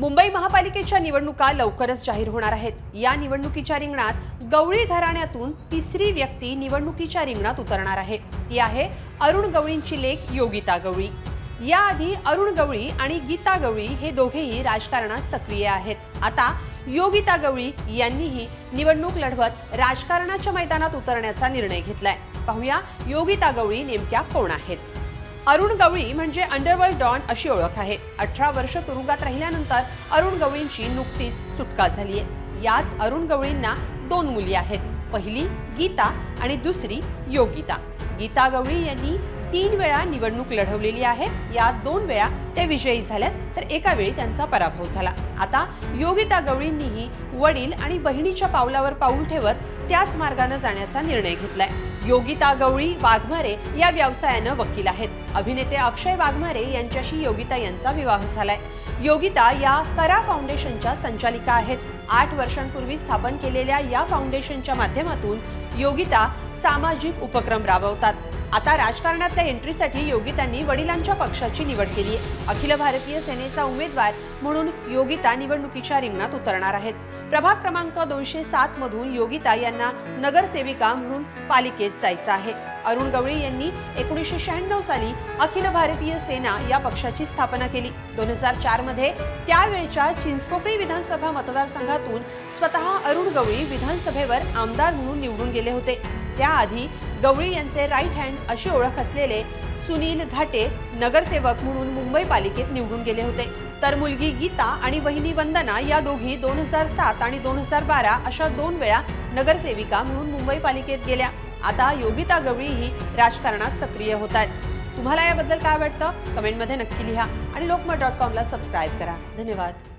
मुंबई महापालिकेच्या निवडणुका लवकरच जाहीर होणार आहेत. या निवडणुकीच्या रिंगणात गवळी घराण्यातून तिसरी व्यक्ती निवडणुकीच्या रिंगणात उतरणार आहे. ती आहे अरुण गवळींची लेख योगिता गवळी. याआधी अरुण गवळी आणि गीता गवळी हे दोघेही राजकारणात सक्रिय आहेत. आता योगिता गवळी यांनीही निवडणूक लढवत राजकारणाच्या मैदानात उतरण्याचा निर्णय घेतलाय. पाहूया योगिता गवळी नेमक्या कोण आहेत. अरुण गवळी म्हणजे अंडरवर्ल्ड डॉन अशी ओळख आहे. अठरा वर्ष तुरुंगात राहिल्यानंतर अरुण गवळींची नुकतीच सुटका झाली आहे. याच अरुण गवळींना दोन मुली आहेत. पहिली गीता आणि दुसरी योगिता. गीता गवळी यांनी तीन वेळा निवडणूक लढवलेली आहे. या दोन वेळा ते विजयी झाल्यात तर एका वेळी त्यांचा पराभव झाला. आता योगिता गवळींनीही वडील आणि बहिणीच्या पावलावर पाऊल ठेवत त्याच मार्गाने जाण्याचा निर्णय घेतलाय. योगिता गवळी वाघमारे या व्यवसायानं वकील आहेत. अभिनेते अक्षय वाघमारे यांच्याशी योगिता यांचा विवाह झालाय. योगिता या करा फाउंडेशनच्या संचालिका आहेत. आठ वर्षांपूर्वी स्थापन केलेल्या या फाउंडेशनच्या माध्यमातून योगिता सामाजिक उपक्रम राबवतात. आता राजकारणातल्या एंट्रीसाठी योगितांनी वडिलांच्या पक्षाची निवड केली आहे. अखिल भारतीय सेनेचा उमेदवार म्हणून योगिता निवडणुकीच्या रिंगणात उतरणार आहेत. प्रभाग क्रमांक दोनशे सात मधून योगिता यांना नगरसेविका म्हणून पालिकेत जायचं आहे. अरुण गवळी यांनी एकोणीसशे शहाण्णव साली अखिल भारतीय सेना या पक्षाची स्थापना केली. दोन हजार चारमध्ये त्यावेळच्या चिंचपोकळी विधानसभा मतदारसंघातून स्वतः अरुण गवळी विधानसभेवर आमदार म्हणून निवडून गेले होते. त्याआधी गवळी यांचे राईट हँड अशी ओळख असलेले सुनील घाटे नगरसेवक म्हणून मुंबई पालिकेत निवडून गेले होते. तर मुलगी गीता आणि वहिनी वंदना या दोघी दोन हजार सात आणि दोन हजार बारा अशा दोन वेळा नगरसेविका म्हणून मुंबई पालिकेत गेल्या. आता योगिता गवळीही राजकारणात सक्रिय होत आहेत. तुम्हाला याबद्दल काय वाटतं? कमेंटमध्ये नक्की लिहा आणि लोकमत डॉट कॉमला सबस्क्राईब करा. धन्यवाद.